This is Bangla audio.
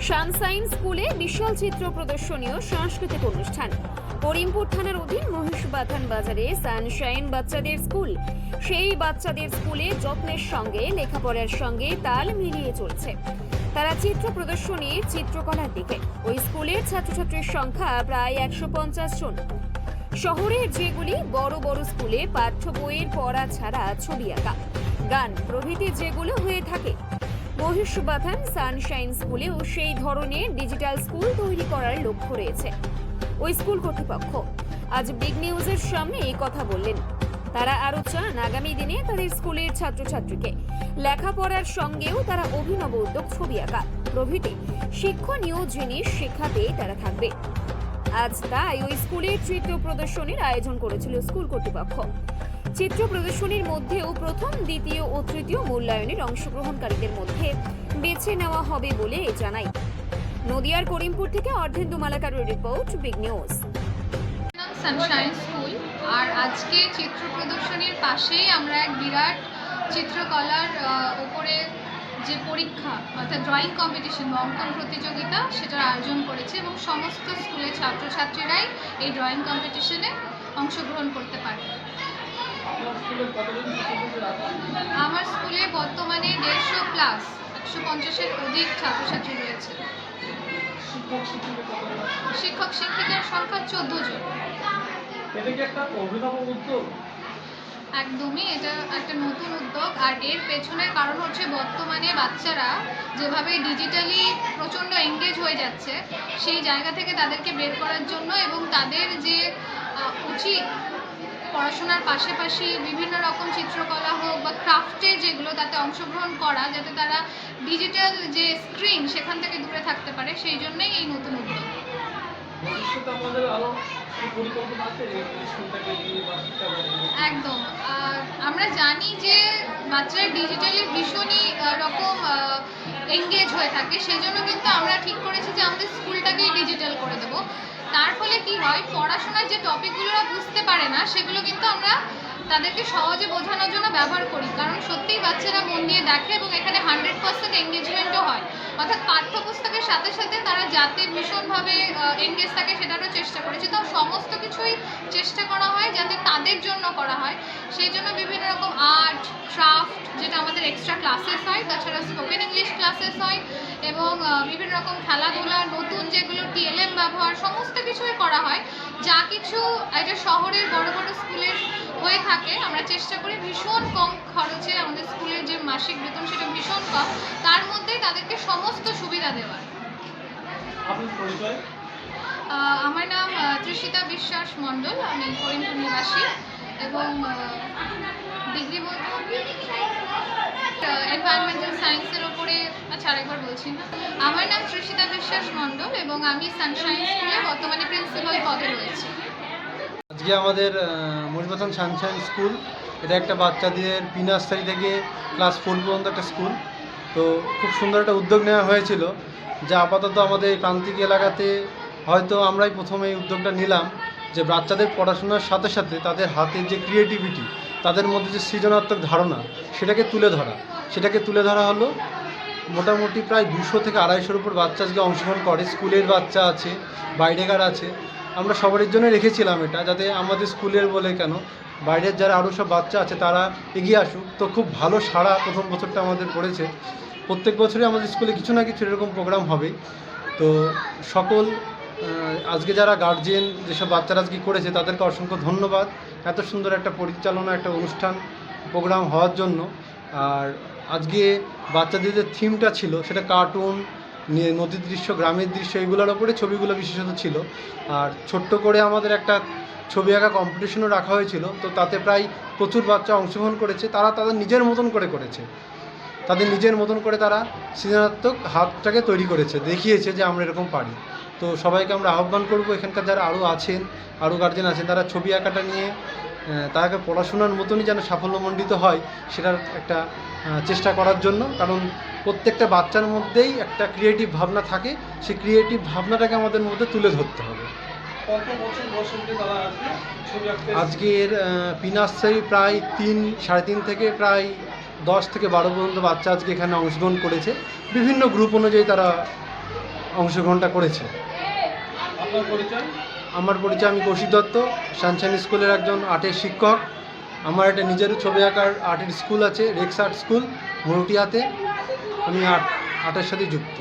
সানসাইন স্কুলে বিশাল চিত্র প্রদর্শনী ও সাংস্কৃতিক অনুষ্ঠান। করিমপুর থানার অধীন মহিষবাথান বাজারে সানশাইন বাচ্চাদের স্কুল। সেই বাচ্চাদের স্কুলে যত্নের সঙ্গে, লেখাপড়ার সঙ্গে তাল মিলিয়ে চলছে। তারা চিত্র প্রদর্শনীর চিত্রকলার দিকে। ওই স্কুলের ছাত্রছাত্রীর সংখ্যা প্রায় একশো পঞ্চাশ জন। শহরের যেগুলি বড় বড় স্কুলে পাঠ্য বইয়ের পড়া ছাড়া ছবি আঁকা। গান, প্রভৃতি যেগুলো হয়ে থাকে। মহিষবাথান সানশাইন স্কুলেও সেই ধরনের ডিজিটাল স্কুল তৈরি করার লক্ষ্য রয়েছে। ওই স্কুল কর্তৃপক্ষ আজ বিগ নিউজের সামনে এই কথা বললেন। তারা আরও চান আগামী দিনে তাদের স্কুলের ছাত্রছাত্রীকে লেখাপড়ার সঙ্গেও তারা অভিনব উদ্যোগ ছবি আঁকা। প্রভৃতি শিক্ষণীয় জিনিস শেখাতে তারা থাকবে। আজ তাই ওই স্কুলের চিত্র প্রদর্শনীর আয়োজন করেছিল স্কুল কর্তৃপক্ষ। চিত্র প্রদর্শনীর মধ্যেও প্রথম, দ্বিতীয় ও তৃতীয় মূল্যায়নের অংশগ্রহণকারীদের মধ্যে বেছে নেওয়া হবে বলে জানাই নদিয়ার করিমপুর থেকে Ardhendu মালাকারের report, big news. Sunshine school. আর আজকে চিত্র প্রদর্শনীর পাশেই আমরা এক বিরাট চিত্রকলার পরীক্ষা, অর্থাৎ ড্রয়িং কম্পিটিশন বা অঙ্কন প্রতিযোগিতা সেটার আয়োজন করেছে এবং সমস্ত স্কুলের ছাত্রছাত্রীরাই এই ড্রয়িং কম্পিটিশনে অংশগ্রহণ করতে পারে। আমার স্কুলে বর্তমানে দেড়শো প্লাস একশো পঞ্চাশের অধিক ছাত্রছাত্রী রয়েছে। শিক্ষক, শিক্ষিকার সংখ্যা চোদ্দ জন। এটা কি একটা অভিনব উদ্যোগ? একদমই, এটা একটা নতুন উদ্যোগ। আর এর পেছনের কারণ হচ্ছে বর্তমানে বাচ্চারা যেভাবে ডিজিটালি প্রচণ্ড এঙ্গেজ হয়ে যাচ্ছে, সেই জায়গা থেকে তাদেরকে বের করার জন্য এবং তাদের যে উচিত পড়াশোনার পাশাপাশি বিভিন্ন রকম চিত্রকলা হোক বা ক্রাফটের যেগুলো তাতে অংশগ্রহণ করা, যাতে তারা ডিজিটাল যে স্ক্রিন সেখান থেকে দূরে থাকতে পারে, সেই জন্যই এই নতুন উদ্যোগ। ভবিষ্যতে আমাদের আরও পরিকল্পনা আছে? নিয়ে বা? একদম। আমরা জানি যে বাচ্চারা ডিজিটালি ভীষণই রকম এঙ্গেজ হয়ে থাকে। সেই জন্য কিন্তু আমরা ঠিক করেছি যে আমাদের স্কুলটাকেই ডিজিটাল করে দেবো। তার ফলে কি হয়? পড়াশোনার যে টপিকগুলো বুঝতে পারে না, সেগুলো কিন্তু আমরা তাদেরকে সহজে বোঝানোর জন্য ব্যবহার করি। কারণ সত্যিই বাচ্চারা মন দিয়ে দেখে এবং এখানে হান্ড্রেড পার্সেন্ট এঙ্গেজমেন্টও হয়। অর্থাৎ পাঠ্যপুস্তকের সাথে সাথে তারা যাতে ভীষণভাবে এঙ্গেজ থাকে সেটারও চেষ্টা করেছি তো সমস্ত কিছুই চেষ্টা করা হয় যাতে তাদের জন্য করা হয়। সেই জন্য বিভিন্ন রকম আর্ট ক্রাফট যেটা আমাদের এক্সট্রা ক্লাসেস হয় তাছাড়া স্পোকেন ইংলিশ ক্লাসেস হয় এবং বিভিন্ন রকম খেলাধুলা, নতুন যেগুলো টিএলএম ব্যবহার, সমস্ত কিছুই করা হয়। যা কিছু একটা শহরের বড় বড় স্কুলের হয়ে থাকে আমরা চেষ্টা করি ভীষণ কম খরচে আমাদের স্কুলের যে মাসিক বেতন সেটা ভীষণ কম তার মধ্যেই তাদেরকে সমস্ত সুবিধা দেওয়ার। আমার নাম তৃষিতা বিশ্বাস মণ্ডল আমি করিমপুর নিবাসী এবং ডিগ্রি বলতে এনভায়রনমেন্টাল সায়েন্সের ওপরে আচ্ছা আরেকবার বলছি না। আমার নাম তৃষিতা বিশ্বাস মণ্ডল এবং আমি সানশাইন স্কুলে বর্তমানে প্রিন্সিপাল পদে রয়েছি। আজকে আমাদের মরিবাথান সানশাইন স্কুল এটা একটা বাচ্চাদের প্রি নার্সারি থেকে ক্লাস ফোর পর্যন্ত একটা স্কুল তো খুব সুন্দর একটা উদ্যোগ নেওয়া হয়েছিল। যা আপাতত আমাদের প্রান্তিক এলাকাতে হয়তো আমরাই প্রথমে এই উদ্যোগটা নিলাম। যে বাচ্চাদের পড়াশোনার সাথে সাথে তাদের হাতের যে ক্রিয়েটিভিটি তাদের মধ্যে যে সৃজনাত্মক ধারণা, সেটাকে তুলে ধরা। সেটাকে তুলে ধরা হলো মোটামুটি প্রায় দুশো থেকে আড়াইশোর উপর বাচ্চা আজকে অংশগ্রহণ করে। স্কুলের বাচ্চা আছে, বাইরেকার আছে। আমরা সবারই জন্য রেখেছিলাম এটা, যাতে আমাদের স্কুলের বলে কেন, বাইরের যারা আরও সব বাচ্চা আছে তারা এগিয়ে আসুক। তো খুব ভালো সারা প্রথম বছরটা আমাদের পড়েছে। প্রত্যেক বছরই আমাদের স্কুলে কিছু না কিছু এরকম প্রোগ্রাম হবে। তো সকল আজকে যারা গার্জিয়ান যেসব বাচ্চারা আজকে করেছে, তাদেরকে অসংখ্য ধন্যবাদ। এত সুন্দর একটা পরিচালনা, একটা অনুষ্ঠান প্রোগ্রাম হওয়ার জন্য। আর আজকে বাচ্চাদের যে থিমটা ছিল, সেটা কার্টুন নদীর দৃশ্য, গ্রামের দৃশ্য, এগুলোর ওপরে ছবিগুলো বিশেষত ছিল। আর ছোট্ট করে আমাদের একটা ছবি আঁকা কম্পিটিশনও রাখা হয়েছিল। তো তাতে প্রায় প্রচুর বাচ্চা অংশগ্রহণ করেছে। তারা তাদের নিজের মতন করে করেছে। তাদের নিজের মতন করে তারা সৃজনাত্মক হাতটাকে তৈরি করেছে, দেখিয়েছে যে আমরা এরকম পারি। তো সবাইকে আমরা আহ্বান করব এখানকার যারা আরও আছেন আরও গার্জেন আছেন তারা ছবি আঁকাটা নিয়ে তাকে পড়াশোনার মতনই যেন সাফল্যমণ্ডিত হয় সেটার একটা চেষ্টা করার জন্য। কারণ প্রত্যেকটা বাচ্চার মধ্যেই একটা ক্রিয়েটিভ ভাবনা থাকে সেই ক্রিয়েটিভ ভাবনাটাকে আমাদের মধ্যে তুলে ধরতে হবে। আজকের পিনার্সারি প্রায় তিন সাড়ে তিন থেকে প্রায় দশ থেকে বারো পর্যন্ত বাচ্চা আজকে এখানে অংশগ্রহণ করেছে। বিভিন্ন গ্রুপ অনুযায়ী তারা অংশগ্রহণটা করেছে। আমার পরিচয় আমি কৌশিক দত্ত সানশাইন স্কুলের একজন আর্টের শিক্ষক। আমার একটা নিজের ছবি আঁকার আর্টের স্কুল আছে, রেক্স আর্ট স্কুল, মরুটিয়াতে। আমি আর্ট আর্টের সাথে যুক্ত।